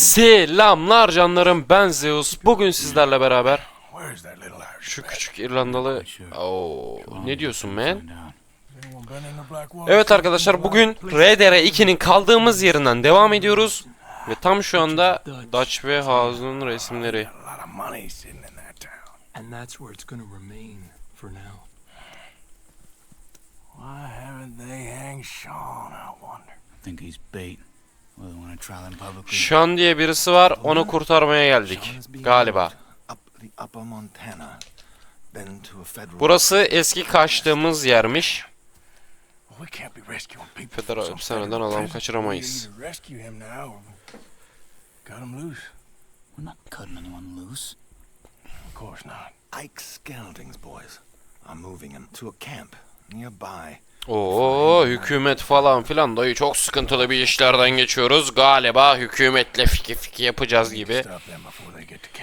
Selamlar canlarım ben Zeus. Bugün sizlerle beraber şu küçük İrlandalı... Oo, ne diyorsun man? Evet arkadaşlar bugün RDR2'nin kaldığımız yerinden devam ediyoruz. Ve tam şu anda Dutch ve House'un resimleri. A lot of money sitting in that town. And that's where it's gonna remain for now. Why haven't they hanged Sean, I wonder? think he's bait. Sean diye birisi var onu kurtarmaya geldik. Galiba. Burası eski kaçtığımız yermiş. Federal hapishaneden adam kaçıramayız. We're not cutting anyone loose. Of course not. Ike Skelding's boys are moving him to a camp nearby. Oo hükümet falan filan dayı çok sıkıntılı bir işlerden geçiyoruz. Galiba hükümetle fiki fiki yapacağız gibi.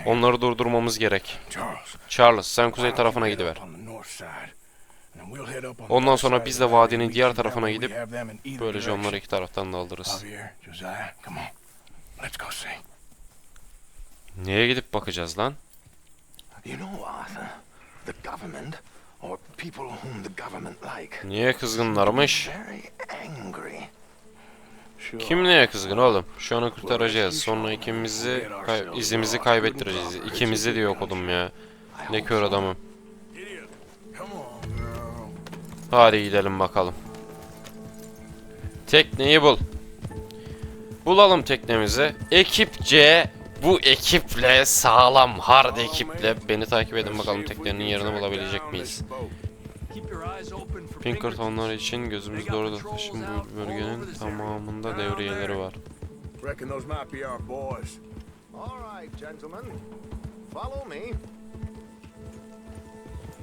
Onları durdurmamız gerek. Charles. Sen kuzey tarafına gidiver. Ondan sonra biz de vadinin diğer tarafına gidip Böylece onları iki taraftan da alırız. Neye gidip bakacağız lan? You know, Arthur, the government, Niye kızgınlarmış? Kim neye kızgın oğlum? Şu anı kurtaracağız. Sonra ikimizi kay- izimizi kaybettireceğiz. İkimizi de yok oğlum ya. Ne kör adamım. Hadi gidelim bakalım. Tekneyi bul. Bulalım teknemizi. Ekipçe bu ekiple sağlam hard ekiple beni takip edin bakalım teknenin yerini bulabilecek miyiz? Pinkertonlar için gözümüz doğru taşın bu bölgenin tamamında devriyeleri var. Reckon those might be our boys. All right, gentlemen, follow me.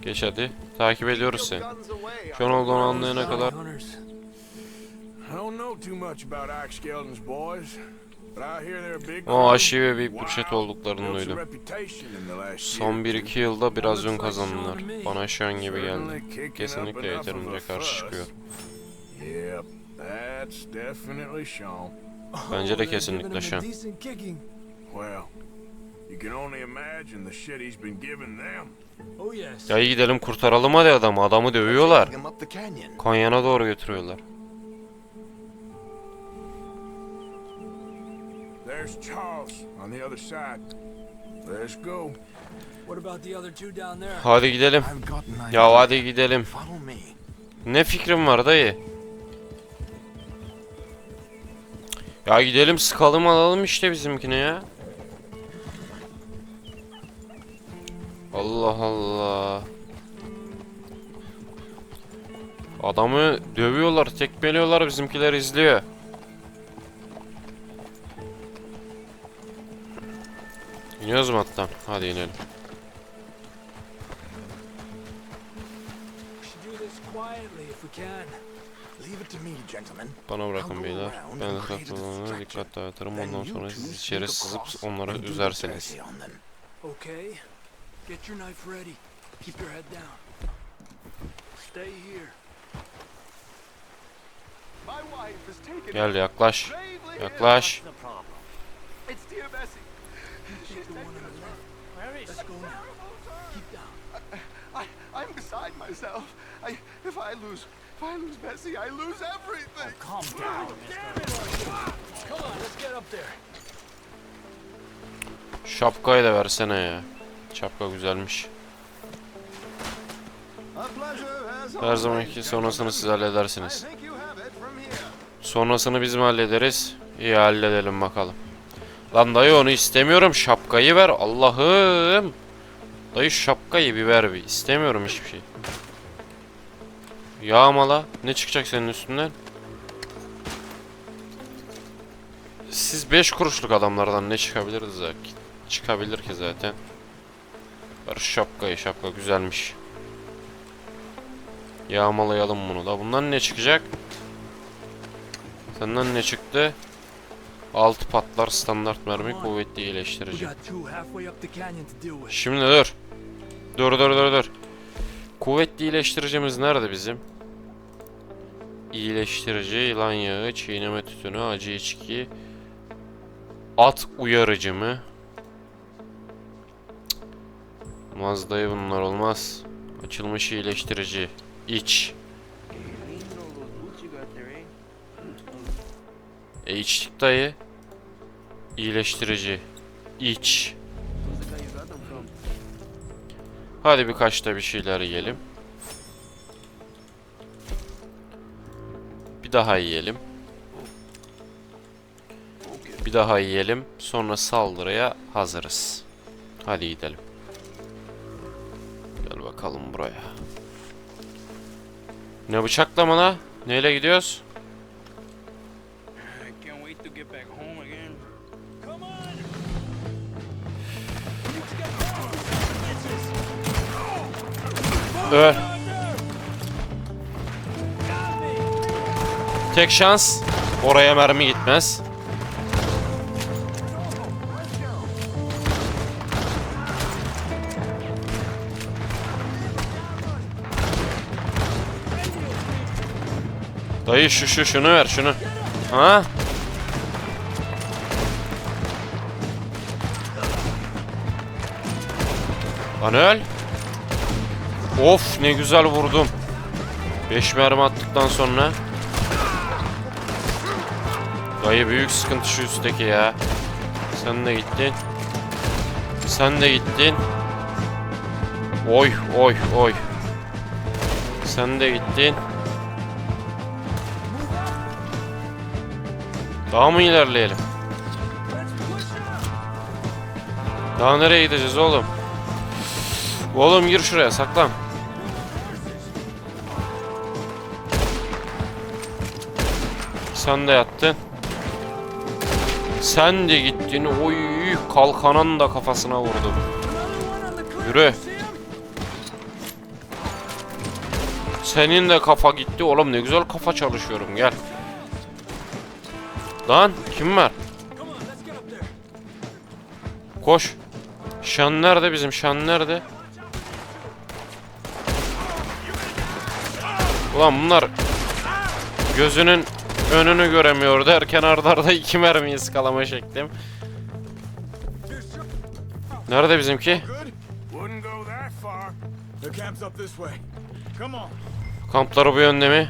Geç hadi. Takip ediyoruz seni. Şu an olduğunu anlayana kadar. I don't know too much about Ike Skeldon's boys, but I hear they're a big o aşi ve büyük bir çete olduklarını duydum. Son year. 1-2 yılda biraz ön kazandılar. Bana şu an gibi geldi. Kesinlikle yeterince karşı çıkıyor. Yep, that's definitely Sean. Bence de Oh, they're kesinlikle Sean. decent kicking. Well, you can only imagine the shit he's been giving them. Oh yes. Ya iyi gidelim kurtaralım hadi adamı. Adamı dövüyorlar. Kanyana doğru götürüyorlar. There's Charles on the other side. Let's go. What about the other two down there? Hadi gidelim. Ya hadi gidelim. Ne fikrim var dayı? Ya gidelim sıkalım alalım işte bizimkini ya. Allah Allah. Adamı dövüyorlar, tekmeliyorlar, bizimkiler izliyor. İniyoruz mu attan? Hadi inelim. We should do this quietly if we can. Leave it to me, gentlemen. Bana bırakın beyler. Ben de katılımına dikkat dağıtırım. Ondan sonra siz içeri sızıp onları them. Okay. Get your knife ready. Keep your head down. Stay here. Gel yaklaş. Yaklaş. It's dear Bessie. Where is Let's go now. Keep down. I, I'm beside myself. I, if I lose, if I lose Bessie, I lose everything. Calm down, Come on, let's get up there. Şapkayı da versene ya. Şapka güzelmiş. Her zamanki sonrasını siz I halledersiniz. Sonrasını biz mi hallederiz? İyi halledelim bakalım. Lan dayı onu istemiyorum. Şapkayı ver. Allah'ım. Dayı şapkayı bir ver bir. İstemiyorum hiçbir şey. Yağmala. Ne çıkacak senin üstünden? Siz 5 kuruşluk adamlardan ne çıkabiliriz ya? Çıkabilir ki zaten. Ver şapkayı. Şapka güzelmiş. Yağmalayalım bunu da. Bundan ne çıkacak? Senden ne çıktı? Altı patlar standart mermi kuvvetli iyileştirici. Şimdi dur. Dur dur dur dur. Kuvvetli iyileştiricimiz nerede bizim? İyileştirici, yılan yağı, çiğneme tütünü, acı içki. At uyarıcı mı? Olmaz bunlar olmaz. Açılmış iyileştirici. İç. E içtik dayı. İyileştirici. İç. Hadi birkaç da bir şeyler yiyelim. Bir daha yiyelim. Bir daha yiyelim. Sonra saldırıya hazırız. Hadi gidelim. Gel bakalım buraya. Ne bıçaklama la? Neyle gidiyoruz? Öl. Tek şans. Oraya mermi gitmez. Dayı şu şu şunu ver şunu. Ha? Lan öl. Of ne güzel vurdum. 5 mermi attıktan sonra. Dayı büyük sıkıntı şu üstteki ya. Sen de gittin. Sen de gittin. Oy oy oy. Sen de gittin. Daha mı ilerleyelim? Daha nereye gideceğiz oğlum? Oğlum gir şuraya saklan. Sen de yattın. Sen de gittin. Oy kalkanan da kafasına vurdum. Yürü. Senin de kafa gitti. Oğlum ne güzel kafa çalışıyorum. Gel. Lan kim var? Koş. Şan nerede bizim? Şan nerede? Ulan bunlar gözünün önünü göremiyor derken arda arda iki mermi ıskalama şeklim. Nerede bizimki? Kampları bu yönde mi?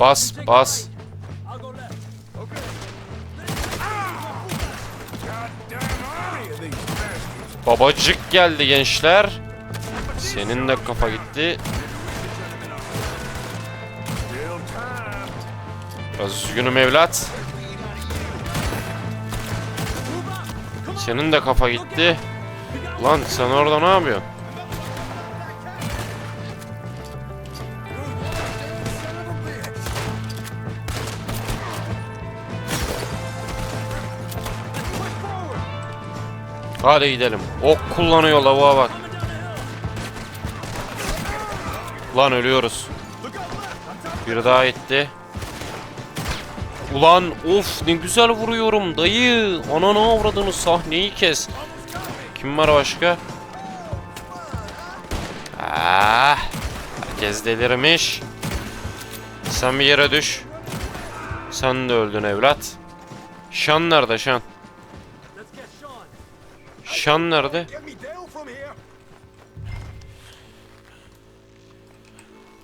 Bas bas. Babacık geldi gençler. Senin de kafa gitti. Üzgünüm evlat. Senin de kafa gitti. Lan sen orada ne yapıyorsun? Hadi gidelim. Ok kullanıyor lavuğa bak. Lan ölüyoruz. Bir daha gitti. Ulan of ne güzel vuruyorum dayı. Ananı avradını sahneyi kes. Kim var başka? Ah, herkes delirmiş. Sen bir yere düş. Sen de öldün evlat. Şan nerede Şan? Şan nerede?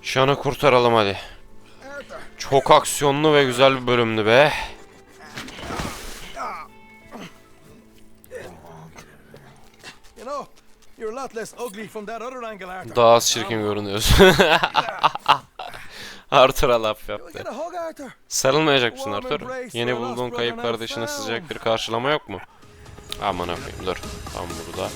Şan'ı kurtaralım hadi. Çok aksiyonlu ve güzel bir bölümdü be. Daha az çirkin görünüyorsun. Arthur'a laf yaptı. Sarılmayacak mısın Arthur? Yeni bulduğun kayıp kardeşine sıcak bir karşılama yok mu? Aman koyayım dur. Tam burada.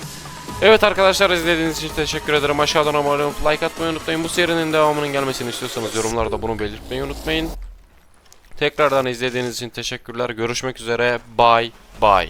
Evet arkadaşlar izlediğiniz için teşekkür ederim. Aşağıdan abone olup like atmayı unutmayın. Bu serinin devamının gelmesini istiyorsanız yorumlarda bunu belirtmeyi unutmayın. Tekrardan izlediğiniz için teşekkürler. Görüşmek üzere. Bye bye.